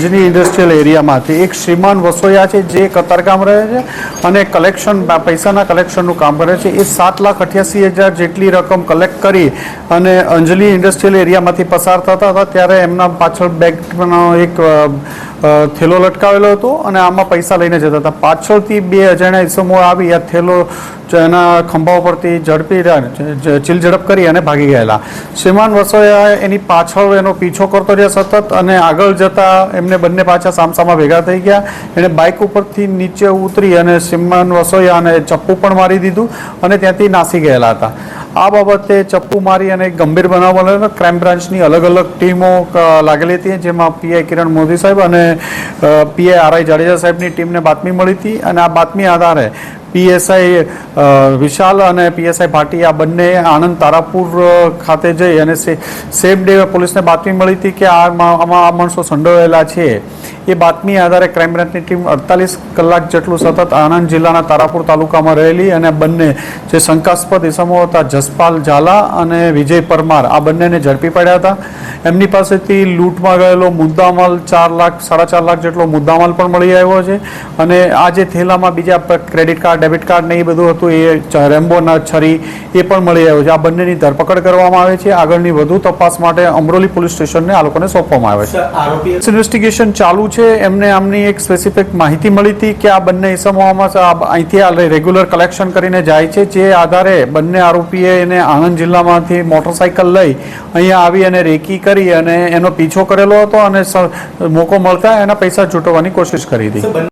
Anjani industrial એરિયામાંથી એક શ્રીમાન વસોયા છે, જે કતારગામ રહે છે અને કલેક્શન, પૈસાના કલેક્શનનું કામ કરે છે. એ સાત લાખ અઠ્યાસી હજાર જેટલી રકમ કલેક્ટ કરી અને અંજલી ઇન્ડસ્ટ્રીયલ એરિયામાંથી પસાર થતા હતા. ત્યારે એમના પાછળ બેંકનો એક થેલો લટકાવેલો હતો અને આમાં પૈસા લઈને જતા હતા. પાછળથી બે અજાણ્યા ઇસમો આવી આ થેલો એના ખંભા ઉપરથી ઝડપી ચીલ ઝડપ કરી અને ભાગી ગયેલા. શ્રીમાન વસોયા એની પાછળ એનો પીછો કરતો રહ્યો સતત અને આગળ જતા એમને બંને પાછા સામસામા ભેગા થઈ ગયા. એણે બાઇક ઉપરથી નીચે ઉતરી અને શ્રીમાન વસોયાને ચપ્પુ પણ મારી દીધું અને ત્યાંથી નાસી ગયેલા હતા. આ બાબતે ચપ્પુ મારી અને ગંભીર બનાવ બનેલો ક્રાઇમ બ્રાન્ચની અલગ અલગ ટીમો લાગેલી હતી, જેમાં પીઆઈ કિરણ મોદી સાહેબ અને પીઆઈ આરઆઈ જાડેજા સાહેબની ટીમને બાતમી મળી હતી. અને આ બાતમી આધારે પીએસઆઈ વિશાલ અને પીએસઆઈ ભાટી આ બંને આણંદ તારાપુર ખાતે જઈ અને સેમ ડે પોલીસને બાતમી મળી હતી કે આ આમાં આ માણસો સંડોવાયેલા છે. એ બાતમી આધારે ક્રાઇમ બ્રાન્ચની ટીમ અડતાલીસ કલાક જેટલું સતત આણંદ જિલ્લાના તારાપુર તાલુકામાં રહેલી અને બંને જે શંકાસ્પદ ઇસમો હતા જસપાલ ઝાલા અને વિજય પરમાર આ બંનેને ઝડપી પડ્યા હતા. એમની પાસેથી લૂંટમાં ગયેલો મુદ્દામાલ ચાર લાખ સાડા ચાર લાખ જેટલો મુદ્દામાલ પણ મળી આવ્યો છે. અને આ જે થેલામાં બીજા ક્રેડિટ કાર્ડ ડેબિટ કાર્ડ ને એ બધું હતું એ રેમ્બોના છરી એ પણ મળી આવ્યો છે. આ બંનેની ધરપકડ કરવામાં આવે છે. આગળની વધુ તપાસ માટે અમરોલી પોલીસ સ્ટેશનને આ લોકોને સોંપવામાં આવે છે. ઇન્વેસ્ટિગેશન ચાલુ છે? એમને આમની એક સ્પેસિફિક માહિતી મળી હતી કે આ બંને ઇસમોમાં અહીંથી આ રેગ્યુલર કલેક્શન કરીને જાય છે, જે આધારે બંને આરોપીએ એને આણંદ જિલ્લામાંથી મોટરસાઇકલ લઈ અહીંયા આવી અને રેકી કરી અને એનો પીછો કરેલો હતો અને મોકો મળતા એના પૈસા ચૂંટવવાની કોશિશ કરી હતી.